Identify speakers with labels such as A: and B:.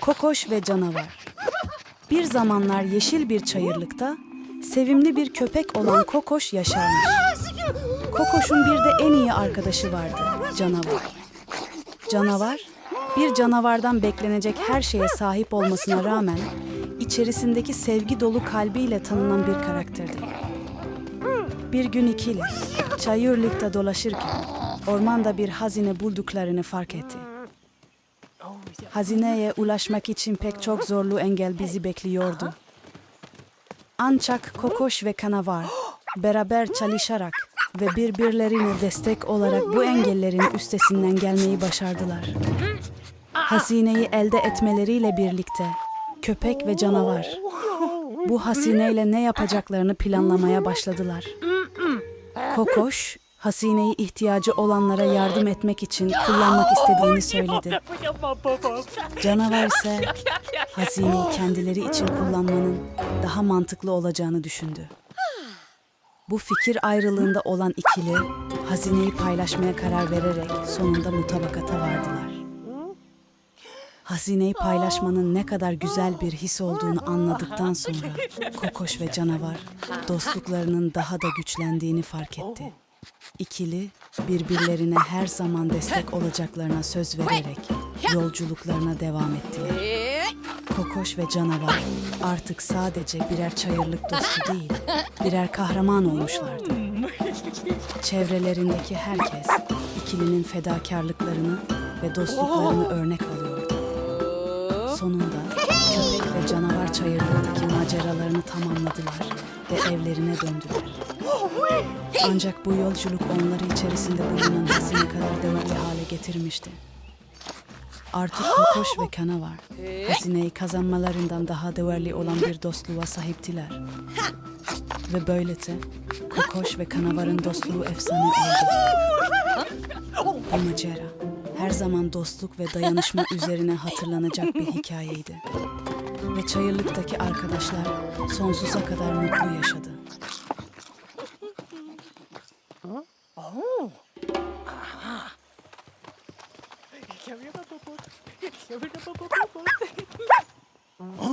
A: Kokoş ve Canavar Bir zamanlar yeşil bir çayırlıkta sevimli bir köpek olan Kokoş yaşarmış. Kokoş'un bir de en iyi arkadaşı vardı, Canavar. Canavar, bir canavardan beklenecek her şeye sahip olmasına rağmen içerisindeki sevgi dolu kalbiyle tanınan bir karakterdi. Bir gün ikili çayırlıkta dolaşırken ormanda bir hazine bulduklarını fark etti. Hazineye ulaşmak için pek çok zorlu engel bizi bekliyordu. Ancak Kokoş ve Kanavar beraber çalışarak ve birbirlerine destek olarak bu engellerin üstesinden gelmeyi başardılar. Hazineyi elde etmeleriyle birlikte köpek ve canavar bu hazineyle ne yapacaklarını planlamaya başladılar. Kokoş, hazineyi ihtiyacı olanlara yardım etmek için kullanmak istediğini söyledi. Canavar ise hazineyi kendileri için kullanmanın daha mantıklı olacağını düşündü. Bu fikir ayrılığında olan ikili hazineyi paylaşmaya karar vererek sonunda mutabakata vardılar. Hazineyi paylaşmanın ne kadar güzel bir his olduğunu anladıktan sonra Kokoş ve canavar dostluklarının daha da güçlendiğini fark etti. İkili birbirlerine her zaman destek olacaklarına söz vererek yolculuklarına devam ettiler. Kokoş ve canavar artık sadece birer çayırlık dostu değil, birer kahraman olmuşlardı. Çevrelerindeki herkes ikilinin fedakarlıklarını ve dostluklarını örnek alıyordu. Sonunda köpek ve canavar çayırlıktaki maceralarını tamamladılar ve evlerine döndüler. Ancak bu yolculuk onları içerisinde bulunan hazine kadar değerli hale getirmişti. Artık Kokoş ve Canavar hazineyi kazanmalarından daha değerli olan bir dostluğa sahiptiler. Ve böylece Kokoş ve Canavar'ın dostluğu efsane oldu. Bu macera her zaman dostluk ve dayanışma üzerine hatırlanacak bir hikayeydi. Ve çayırlıktaki arkadaşlar sonsuza kadar mutlu yaşadı. Я вижу, я вижу, я вижу, я вижу.